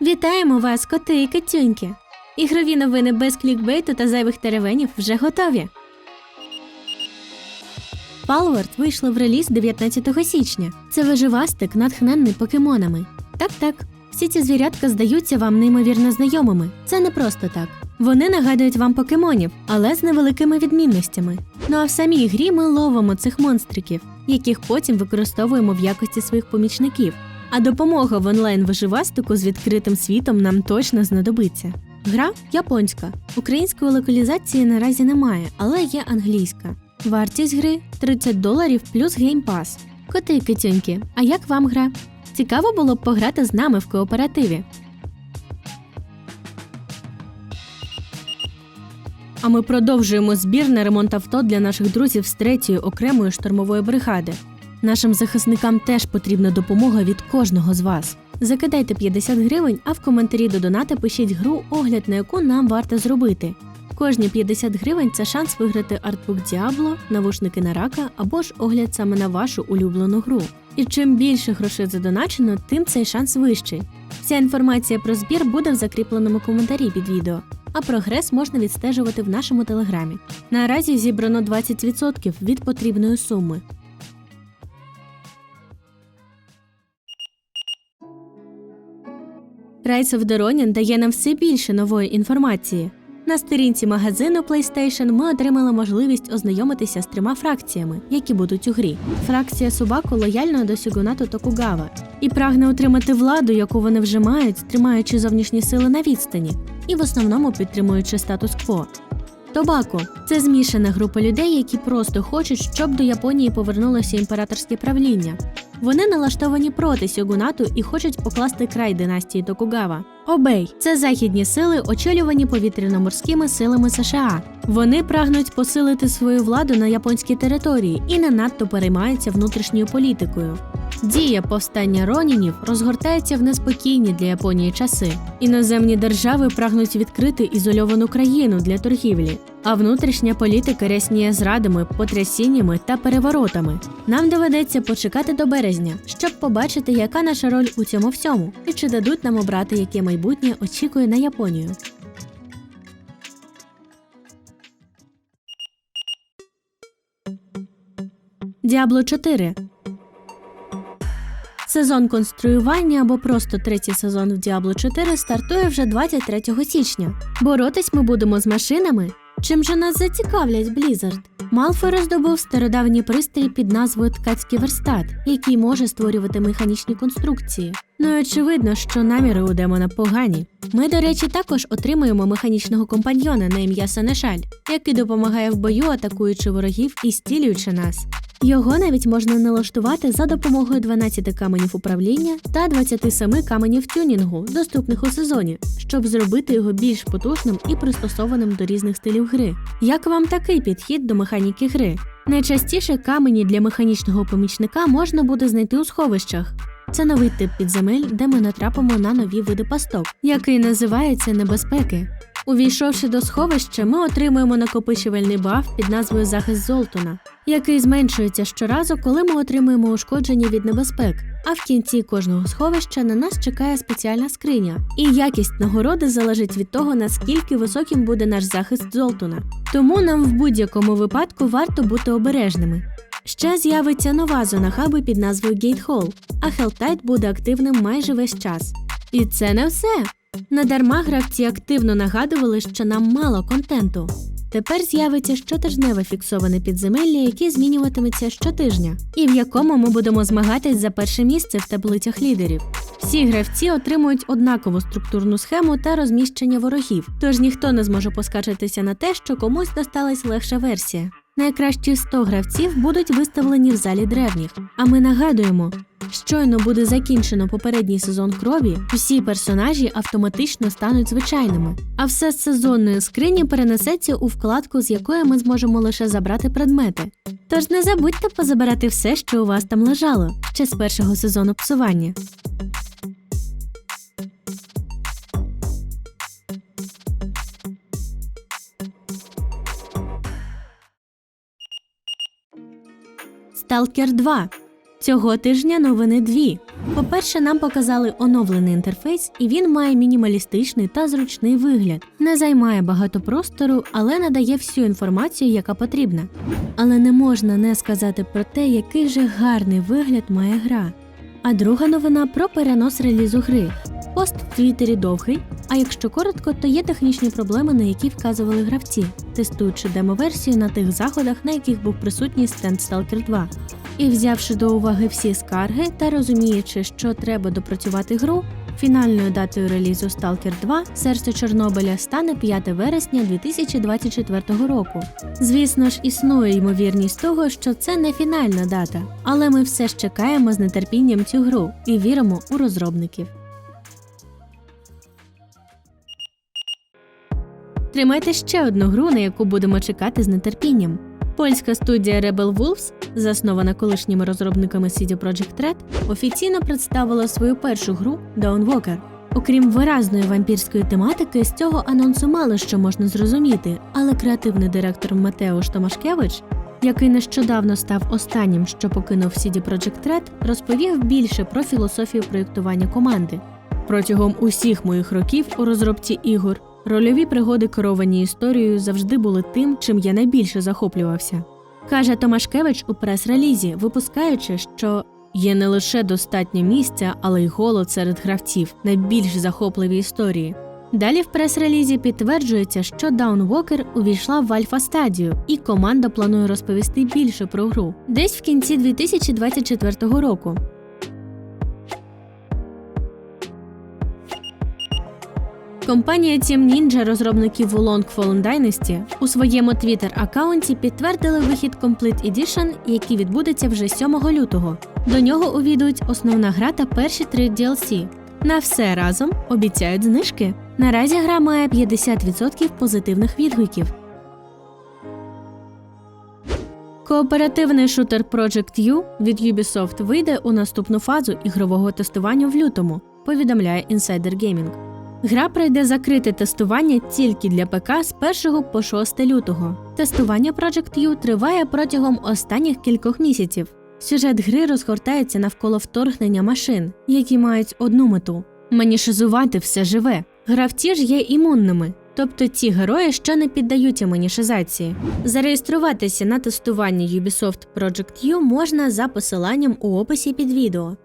Вітаємо вас, коти і китюньки! Ігрові новини без клікбейту та зайвих теревенів вже готові. Palworld вийшло в реліз 19 січня. Це виживастик, натхненний покемонами. Так, так. Всі ці звірятка здаються вам неймовірно знайомими. Це не просто так. Вони нагадують вам покемонів, але з невеликими відмінностями. Ну а в самій грі ми ловимо цих монстриків, яких потім використовуємо в якості своїх помічників. А допомога в онлайн виживастику з відкритим світом нам точно знадобиться. Гра японська. Української локалізації наразі немає, але є англійська. Вартість гри 30 доларів плюс геймпас. Коти китюньки, а як вам гра? Цікаво було б пограти з нами в кооперативі. А ми продовжуємо збір на ремонт авто для наших друзів з третьої окремої штурмової бригади. Нашим захисникам теж потрібна допомога від кожного з вас. Закидайте 50 гривень, а в коментарі до доната пишіть гру, огляд на яку нам варто зробити. Кожні 50 гривень це шанс виграти артбук Діабло, навушники на рака або ж огляд саме на вашу улюблену гру. І чим більше грошей задоначено, тим цей шанс вищий. Вся інформація про збір буде в закріпленому коментарі під відео, а прогрес можна відстежувати в нашому телеграмі. Наразі зібрано 20% від потрібної суми. The Ronin дає нам все більше нової інформації. На сторінці магазину PlayStation ми отримали можливість ознайомитися з трьома фракціями, які будуть у грі. Фракція Субаку лояльна до Сюгунату Токугава і прагне отримати владу, яку вони вже мають, тримаючи зовнішні сили на відстані, і в основному підтримуючи статус-кво. Тобако це змішана група людей, які просто хочуть, щоб до Японії повернулося імператорське правління. Вони налаштовані проти Сьогунату і хочуть покласти край династії Токугава. Обей це західні сили, очолювані повітряно-морськими силами США. Вони прагнуть посилити свою владу на японській території і не надто переймаються внутрішньою політикою. Дія повстання ронінів розгортається в неспокійні для Японії часи. Іноземні держави прагнуть відкрити ізольовану країну для торгівлі, а внутрішня політика рясніє зрадами, потрясіннями та переворотами. Нам доведеться почекати до березня, щоб побачити, яка наша роль у цьому всьому, і чи дадуть нам обрати, яке майбутнє очікує на Японію. Діабло 4 Сезон конструювання або просто третій сезон в Diablo 4 стартує вже 23 січня. Боротись ми будемо з машинами. Чим же нас зацікавлять Blizzard? Малфой роздобув стародавній пристрій під назвою ткацький верстат, який може створювати механічні конструкції. Ну і очевидно, що наміри у демона погані. Ми, до речі, також отримуємо механічного компаньйона на ім'я Санешаль, який допомагає в бою, атакуючи ворогів і стілюючи нас. Його навіть можна налаштувати за допомогою 12 каменів управління та 27 каменів тюнінгу, доступних у сезоні, щоб зробити його більш потужним і пристосованим до різних стилів гри. Як вам такий підхід до механіки гри? Найчастіше камені для механічного помічника можна буде знайти у сховищах. Це новий тип підземель, де ми натрапимо на нові види пасток, який називається небезпеки. Увійшовши до сховища, ми отримуємо накопичувальний баф під назвою Захист Золтуна, який зменшується щоразу, коли ми отримуємо ушкодження від небезпек. А в кінці кожного сховища на нас чекає спеціальна скриня, і якість нагороди залежить від того, наскільки високим буде наш захист Золтуна. Тому нам в будь-якому випадку варто бути обережними. Ще з'явиться нова зона хаби під назвою Hall, а Helltide буде активним майже весь час. І це не все. Надарма гравці активно нагадували, що нам мало контенту. Тепер з'явиться щотижневе фіксоване підземелля, яке змінюватиметься щотижня, і в якому ми будемо змагатись за перше місце в таблицях лідерів. Всі гравці отримують однакову структурну схему та розміщення ворогів, тож ніхто не зможе поскаржитися на те, що комусь досталась легша версія. Найкращі 100 гравців будуть виставлені в залі древніх. А ми нагадуємо, щойно буде закінчено попередній сезон крові, всі персонажі автоматично стануть звичайними, а все з сезонної скрині перенесеться у вкладку, з якої ми зможемо лише забрати предмети. Тож не забудьте позабирати все, що у вас там лежало, ще з першого сезону псування. Сталкер 2. Цього тижня новини дві. По-перше, нам показали оновлений інтерфейс, і він має мінімалістичний та зручний вигляд. Не займає багато простору, але надає всю інформацію, яка потрібна. Але не можна не сказати про те, який же гарний вигляд має гра. А друга новина про перенос релізу гри. Пост в Твіттері довгий, а якщо коротко, то є технічні проблеми, на які вказували гравці, тестуючи демо-версію на тих заходах, на яких був присутній стенд Stalker 2. І взявши до уваги всі скарги та розуміючи, що треба допрацювати гру, фінальною датою релізу Stalker 2 Серце Чорнобиля стане 5 вересня 2024 року. Звісно ж, існує ймовірність того, що це не фінальна дата, але ми все ж чекаємо з нетерпінням цю гру і віримо у розробників. Тримайте ще одну гру, на яку будемо чекати з нетерпінням. Польська студія Rebel Wolves, заснована колишніми розробниками CD Projekt Red, офіційно представила свою першу гру Dawnwalker. Окрім виразної вампірської тематики, з цього анонсу мало що можна зрозуміти, але креативний директор Матеуш Томашкевич, який нещодавно став останнім, що покинув CD Projekt Red, розповів більше про філософію проєктування команди. Протягом усіх моїх років у розробці ігор рольові пригоди, керовані історією, завжди були тим, чим я найбільше захоплювався. Каже Томашкевич у прес-релізі, випускаючи, що є не лише достатньо місця, але й голод серед гравців, найбільш захопливі історії. Далі в прес-релізі підтверджується, що Dawnwalker увійшла в альфа-стадію, і команда планує розповісти більше про гру десь в кінці 2024 року. Компанія Team Ninja, розробників Wulong Fallen Dynasty, у своєму Twitter-аккаунті підтвердили вихід Complete Edition, який відбудеться вже 7 лютого. До нього увійдуть основна гра та перші три DLC. На все разом обіцяють знижки. Наразі гра має 50% позитивних відгуків. Кооперативний шутер Project U від Ubisoft вийде у наступну фазу ігрового тестування в лютому, повідомляє Insider Gaming. Гра пройде закрите тестування тільки для ПК з 1 по 6 лютого. Тестування Project U триває протягом останніх кількох місяців. Сюжет гри розгортається навколо вторгнення машин, які мають одну мету манішизувати все живе. Гравці ж є імунними, тобто ті герої, що не піддаються манішизації. Зареєструватися на тестування Ubisoft Project U можна за посиланням у описі під відео.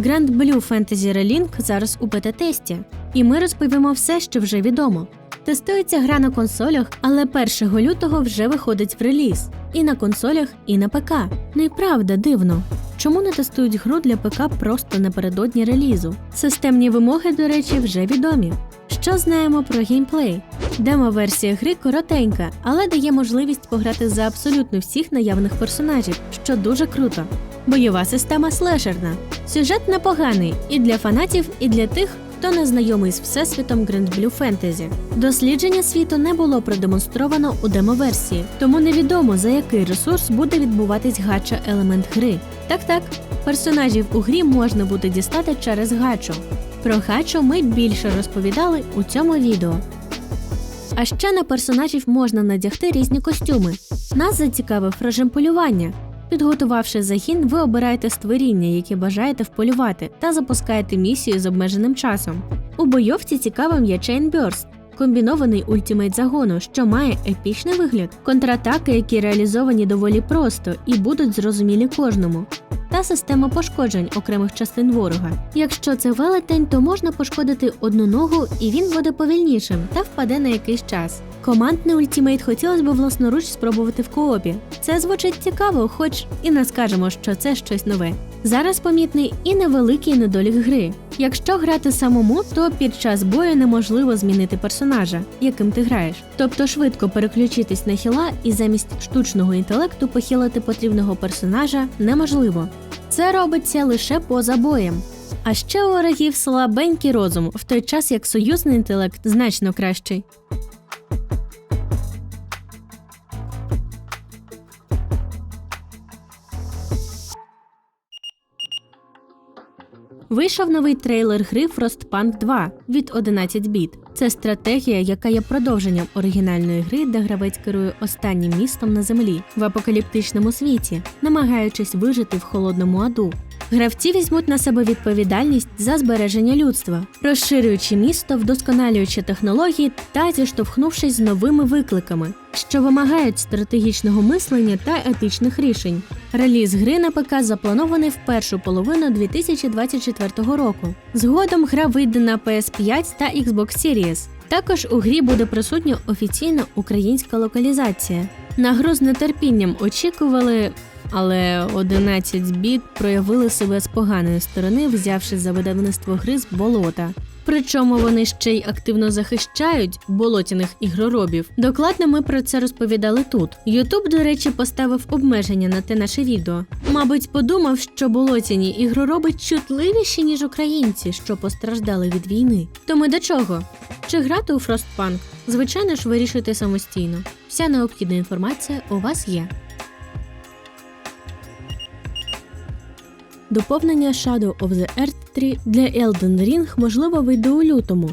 Grand Blue Fantasy Relink зараз у бета-тесті, і ми розповімо все, що вже відомо. Тестується гра на консолях, але 1 лютого вже виходить в реліз і на консолях, і на ПК. Ну і правда, дивно. Чому не тестують гру для ПК просто напередодні релізу? Системні вимоги, до речі, вже відомі. Що знаємо про геймплей? Демо-версія гри коротенька, але дає можливість пограти за абсолютно всіх наявних персонажів, що дуже круто. Бойова система слешерна. Сюжет непоганий і для фанатів, і для тих, хто не знайомий з всесвітом Blue Fantasy. Дослідження світу не було продемонстровано у демо-версії, тому невідомо за який ресурс буде відбуватись гача елемент гри. Так так, персонажів у грі можна буде дістати через гачу. Про гачу ми більше розповідали у цьому відео. А ще на персонажів можна надягти різні костюми. Нас зацікавив режим полювання. Підготувавши загін, ви обираєте створіння, яке бажаєте вполювати, та запускаєте місію з обмеженим часом. У бойовці цікавим є Chain Burst – комбінований ультимейт загону, що має епічний вигляд, контратаки, які реалізовані доволі просто і будуть зрозумілі кожному. Та система пошкоджень окремих частин ворога. Якщо це велетень, то можна пошкодити одну ногу, і він буде повільнішим та впаде на якийсь час. Командний ультімейт хотілося б власноруч спробувати в коопі. Це звучить цікаво, хоч і не скажемо, що це щось нове. Зараз помітний і невеликий недолік гри. Якщо грати самому, то під час бою неможливо змінити персонажа, яким ти граєш. Тобто швидко переключитись на хіла і замість штучного інтелекту похилити потрібного персонажа неможливо. Це робиться лише поза боєм. А ще у ворогів слабенький розум, в той час як союзний інтелект значно кращий. Вийшов новий трейлер гри Frostpunk 2 від 11 біт. Це стратегія, яка є продовженням оригінальної гри, де гравець керує останнім містом на землі в апокаліптичному світі, намагаючись вижити в холодному аду. Гравці візьмуть на себе відповідальність за збереження людства, розширюючи місто, вдосконалюючи технології та зіштовхнувшись з новими викликами, що вимагають стратегічного мислення та етичних рішень. Реліз гри на ПК запланований в першу половину 2024 року. Згодом гра вийде на PS5 та Xbox Series. Також у грі буде присутня офіційна українська локалізація. На гру з нетерпінням очікували але 11 біт проявили себе з поганої сторони, взявши за видавництво гри з болота. Причому вони ще й активно захищають болотяних ігроробів. Докладно ми про це розповідали тут. Ютуб, до речі, поставив обмеження на те наше відео. Мабуть, подумав, що болотяні ігророби чутливіші, ніж українці, що постраждали від війни. То ми до чого? Чи грати у Frostpunk? Звичайно ж, вирішуйте самостійно. Вся необхідна інформація у вас є. Доповнення Shadow of the Earth 3 для Elden Ring можливо вийде у лютому.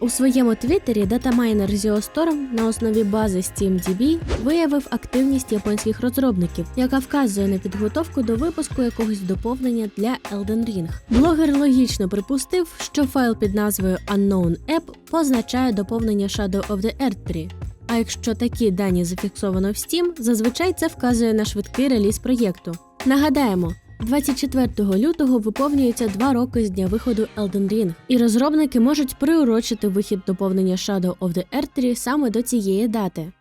У своєму твіттері датамайнер Geostorm на основі бази SteamDB виявив активність японських розробників, яка вказує на підготовку до випуску якогось доповнення для Elden Ring. Блогер логічно припустив, що файл під назвою Unknown App позначає доповнення Shadow of the Earth 3. А якщо такі дані зафіксовано в Steam, зазвичай це вказує на швидкий реліз проєкту. Нагадаємо, 24 лютого виповнюється два роки з дня виходу Elden Ring, і розробники можуть приурочити вихід доповнення Shadow of the Erdtree саме до цієї дати.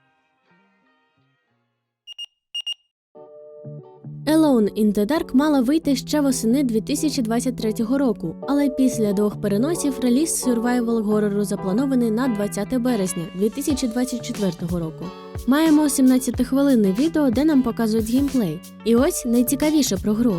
Alone in the Dark мала вийти ще восени 2023 року, але після двох переносів реліз survival горору запланований на 20 березня 2024 року. Маємо 17-хвилинне відео, де нам показують геймплей. І ось найцікавіше про гру.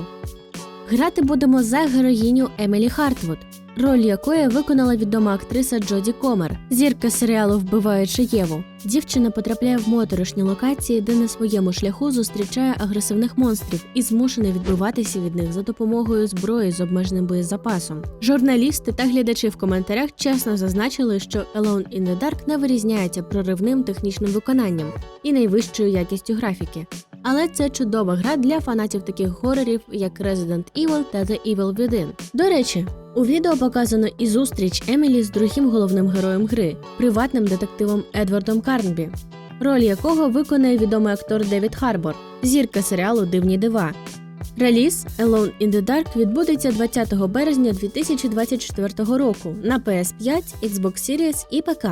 Грати будемо за героїню Емілі Хартвуд, роль якої виконала відома актриса Джоді Комер, зірка серіалу Вбиваючи Єву. Дівчина потрапляє в моторошні локації, де на своєму шляху зустрічає агресивних монстрів і змушена відбиватися від них за допомогою зброї з обмеженим боєзапасом. Журналісти та глядачі в коментарях чесно зазначили, що Alone in the Dark не вирізняється проривним технічним виконанням і найвищою якістю графіки. Але це чудова гра для фанатів таких горорів, як Resident Evil та The Evil Within. До речі, у відео показано і зустріч Емілі з другим головним героєм гри, приватним детективом Едвардом Карнбі, роль якого виконає відомий актор Девід Харбор, зірка серіалу Дивні дива. Реліз Alone in the Dark відбудеться 20 березня 2024 року на PS5, Xbox Series і ПК.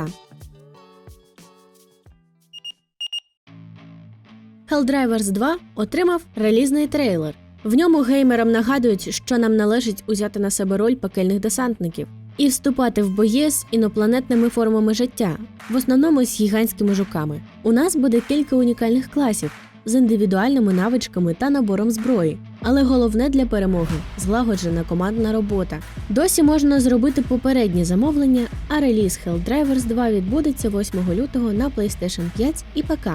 Helldivers 2 отримав релізний трейлер. В ньому геймерам нагадують, що нам належить узяти на себе роль пекельних десантників і вступати в бої з інопланетними формами життя, в основному з гігантськими жуками. У нас буде кілька унікальних класів з індивідуальними навичками та набором зброї. Але головне для перемоги злагоджена командна робота. Досі можна зробити попереднє замовлення, а реліз Helldivers 2 відбудеться 8 лютого на PlayStation 5 і ПК.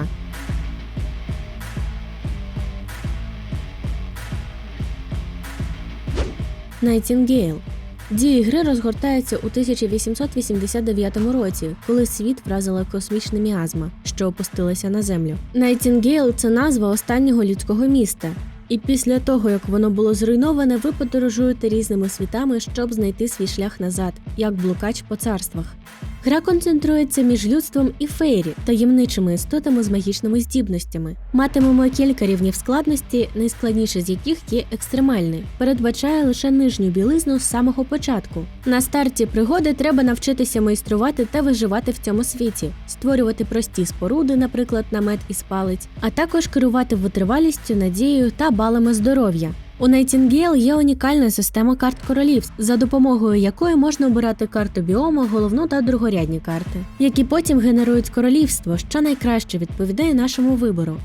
Nightingale. Дії гри розгортаються у 1889 році, коли світ вразила космічна міазма, що опустилася на землю. Найтінгейл – це назва останнього людського міста. І після того, як воно було зруйноване, ви подорожуєте різними світами, щоб знайти свій шлях назад, як блукач по царствах. Гра концентрується між людством і фейрі, таємничими істотами з магічними здібностями. Матимемо кілька рівнів складності, найскладніше з яких є екстремальний. Передбачає лише нижню білизну з самого початку. На старті пригоди треба навчитися майструвати та виживати в цьому світі, створювати прості споруди, наприклад, намет із палець, а також керувати витривалістю, надією та балами здоров'я. У Nightingale є унікальна система карт королівств, за допомогою якої можна обирати карту біому, головну та другорядні карти, які потім генерують королівство, що найкраще відповідає нашому вибору.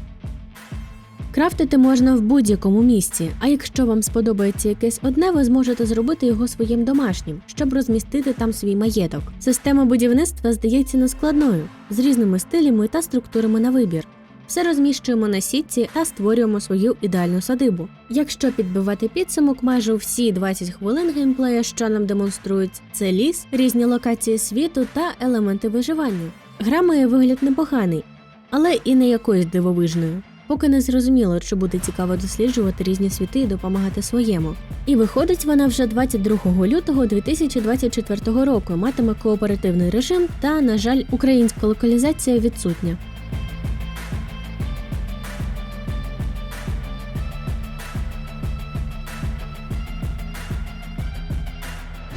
Крафтити можна в будь-якому місці, а якщо вам сподобається якесь одне, ви зможете зробити його своїм домашнім, щоб розмістити там свій маєток. Система будівництва здається нескладною, з різними стилями та структурами на вибір. Все розміщуємо на сітці та створюємо свою ідеальну садибу. Якщо підбивати підсумок, майже всі 20 хвилин геймплея, що нам демонструють, це ліс, різні локації світу та елементи виживання. Гра має вигляд непоганий, але і не якоюсь дивовижною. Поки не зрозуміло, чи буде цікаво досліджувати різні світи і допомагати своєму. І виходить вона вже 22 лютого 2024 року. Матиме кооперативний режим та, на жаль, українська локалізація відсутня.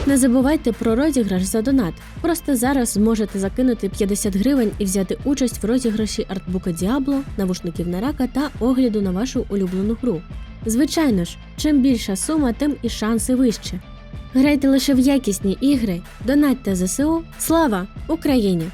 Не забувайте про розіграш за донат. Просто зараз зможете закинути 50 гривень і взяти участь в розіграші артбука Діабло, навушників на рака та огляду на вашу улюблену гру. Звичайно ж, чим більша сума, тим і шанси вище. Грайте лише в якісні ігри, донатьте ЗСУ. Слава Україні!